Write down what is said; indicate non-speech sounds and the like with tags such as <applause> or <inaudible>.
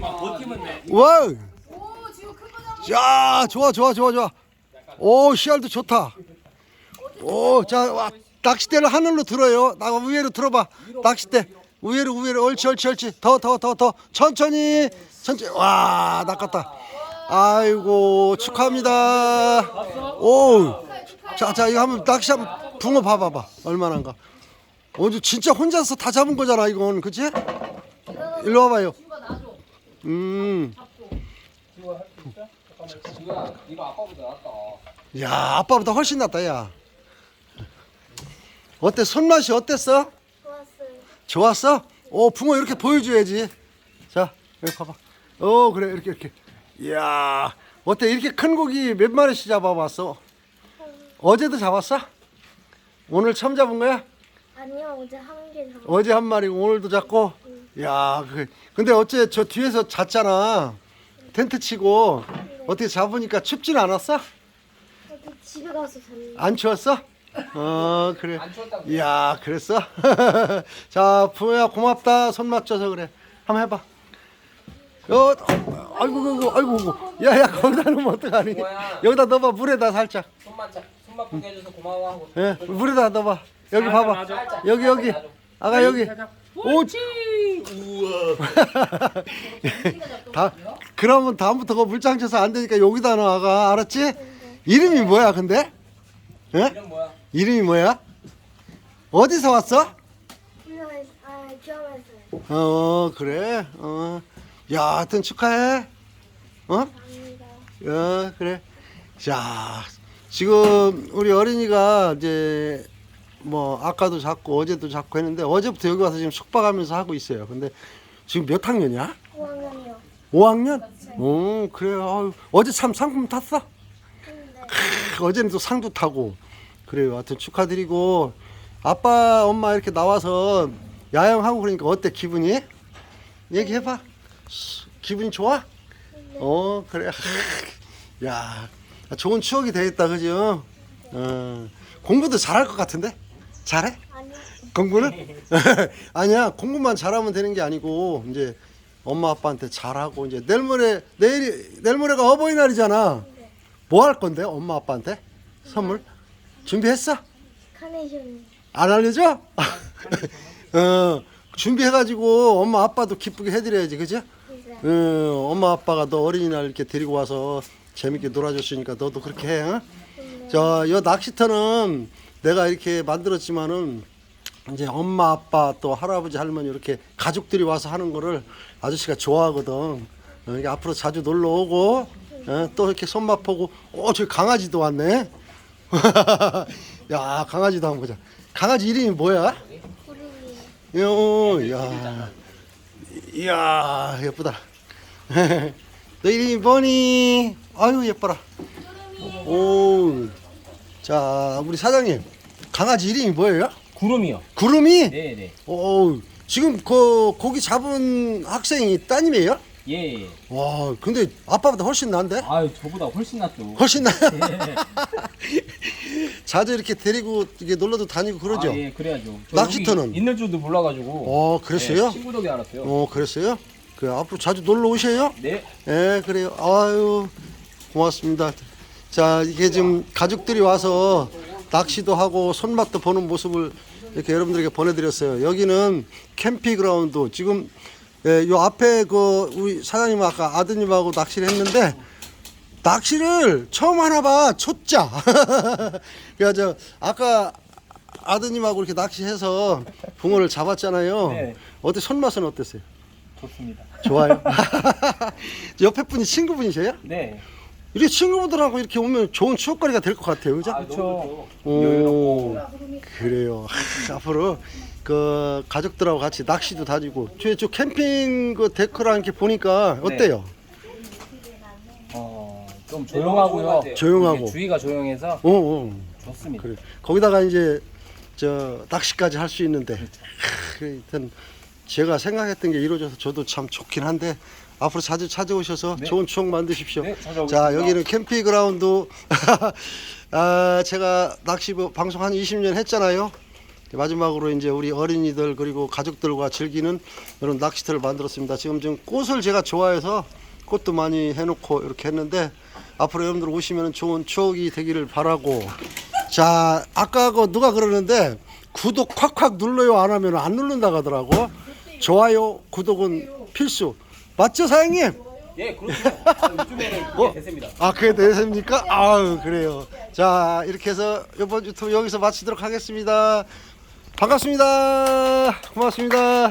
만 버티면 돼. 와, 오 지금 큰 거잖아. 야, 좋아, 좋아, 좋아, 좋아. 오, 씨알도 좋다. 오, 자, 와, 낚싯대를 하늘로 들어요. 나 위로 들어봐. 낚싯대. 위로, 위로. 옳지, 옳지, 옳지. 더, 더, 더, 더. 천천히. 천천히. 와, 낚았다. 아이고, 축하합니다. 오. 자, 자, 이거 한번 낚시 한번 붕어 봐봐봐. 얼마나인가. 어, 저 진짜 혼자서 다 잡은 거잖아, 이건. 그치? 일로 와봐요. 음. 지우야, 이거 아빠보다 낫다. 야, 아빠보다 훨씬 낫다, 야. 어때? 손맛이 어땠어? 좋았어요. 좋았어? 오, 붕어 이렇게 보여줘야지. 자, 여기 봐봐. 오, 그래, 이렇게, 이렇게. 이야, 어때? 이렇게 큰 고기 몇 마리씩 잡아봤어? 어제도 잡았어? 오늘 처음 잡은 거야? 아니요, 어제 한 개 잡았어요. 어제 한 마리, 오늘도 잡고? 야, 그, 근데 어째 저 뒤에서 잤잖아. 텐트 치고. 어떻게 잡으니까 춥진 않았어? 집에 가서 잤는데. 안 추웠어? 어 그래. 안 추웠다고. 이야 그랬어? <laughs> 자 부모야 고맙다 손 맞춰서 그래. 한번 해봐. 어, 아이고 아이고 아이고 야야 거기다 넣으면 어떡하니? 뭐야? 여기다 넣어봐 물에다 살짝. 손만 차, 손만 보게 해줘서 고마워 하고. 예 물에다 넣어봐. 여기 봐봐. 살짝, 여기 여기. 아가 여기. 옳지. 다 그러면 다음부터 그 물장 쳐서 안 되니까 여기다 넣어 아가 알았지? 이름이 뭐야 근데? 예? 이름 뭐야? 이름이 뭐야? 어디서 왔어? 아. 어 그래 어. 야 하여튼 축하해 어? 감사합니다. 어 그래 자 지금 우리 어린이가 이제 뭐 아까도 잡고 어제도 잡고 했는데 어제부터 여기 와서 지금 숙박하면서 하고 있어요 근데 지금 몇 학년이야? 5학년이요. 5학년? 어 그래 어, 어제 참 상품 탔어? 크, 어제는 또 상도 타고 그래요 하여튼 축하드리고 아빠 엄마 이렇게 나와서 야영하고 그러니까 어때 기분이? 얘기해봐 기분이 좋아? 어 그래 야 좋은 추억이 되겠다 그죠? 어, 공부도 잘할 것 같은데? 잘해? 아니요. 공부는? <laughs> <laughs> 아니야 공부만 잘하면 되는 게 아니고 이제 엄마 아빠한테 잘하고 이제 내일 모레 내일이 내일 모레가 어버이날이잖아 뭐 할 건데 엄마 아빠한테 선물 준비했어? 카네이션. 안 알려줘? <laughs> 어 준비해가지고 엄마 아빠도 기쁘게 해드려야지 그죠? 네. 어, 엄마 아빠가 너 어린이날 이렇게 데리고 와서 재밌게 놀아줬으니까 너도 그렇게 해. 어? 저, 요 낚시터는 내가 이렇게 만들었지만은 이제 엄마 아빠 또 할아버지 할머니 이렇게 가족들이 와서 하는 거를 아저씨가 좋아하거든. 어, 이게 앞으로 자주 놀러 오고 어, 또 이렇게 손맛 보고 어 저기 강아지도 왔네. <laughs> 야 강아지도 한번 보자. 강아지 이름이 뭐야? 구름이. 요, 야, 이야 예쁘다. <laughs> 너 이름이 뭐니? 아유 예뻐라. 오, 자 우리 사장님 강아지 이름이 뭐예요? 구름이요. 구름이? 네, 네. 오, 지금 그 고기 잡은 학생이 따님이에요? 예, 예. 와, 근데 아빠보다 훨씬 난데? 아유, 저보다 훨씬 낫죠. 훨씬 나. <laughs> 예. 자주 이렇게 데리고 이게 놀러도 다니고 그러죠? 아, 예, 그래야죠. 저 낚시터는? 여기 있는 줄도 몰라가지고. 어, 그랬어요? 예, 친구 덕에 알았어요. 어, 그랬어요? 그 앞으로 자주 놀러 오셔요? 네. 예, 그래요. 아유, 고맙습니다. 자, 이게 지금 가족들이 와서 낚시도 하고 손맛도 보는 모습을 이렇게 여러분들에게 보내드렸어요. 여기는 캠핑그라운드. 지금 예, 요 앞에 그 우리 사장님 아까 아드님하고 낚시를 했는데 낚시를 처음 하나 봐. 초짜. <laughs> 그래서 저 아까 아드님하고 이렇게 낚시해서 붕어를 잡았잖아요. 네. 어때 손맛은 어땠어요? 좋습니다. 좋아요. <laughs> <laughs> 옆에 분이 친구분이세요? 네. 이렇게 친구분들하고 이렇게 오면 좋은 추억거리가 될 것 같아요, 그죠? 그렇죠. 오, 그래요. 하, 앞으로 그 가족들하고 같이 낚시도 다니고, 저, 저 캠핑 그 데크랑 이렇게 보니까 어때요? 어, 좀 조용하고요. 조용하고. 이게 주위가 조용해서 어, 어, 좋습니다. 그래. 거기다가 이제 저 낚시까지 할 수 있는데, 하, 하여튼 제가 생각했던 게 이루어져서 저도 참 좋긴 한데. 앞으로 자주 찾아오셔서 네. 좋은 추억 만드십시오. 네, 찾아오겠습니다. 자, 여기는 캠핑 그라운드. <laughs> 아, 제가 낚시 뭐 방송 한 20년 했잖아요. 마지막으로 이제 우리 어린이들 그리고 가족들과 즐기는 이런 낚시터를 만들었습니다. 지금 좀 꽃을 제가 좋아해서 꽃도 많이 해놓고 이렇게 했는데 앞으로 여러분들 오시면 좋은 추억이 되기를 바라고 자 아까 그 누가 그러는데 구독 콱콱 눌러요 안 하면 안 누른다고 하더라고 좋아요 구독은 필수 맞죠 사장님? 예, 그렇죠. 요즘에는 그게 어? 대세입니다. 아 그게 되십니까? 아유 그래요 자 이렇게 해서 이번 유튜브 여기서 마치도록 하겠습니다 반갑습니다 고맙습니다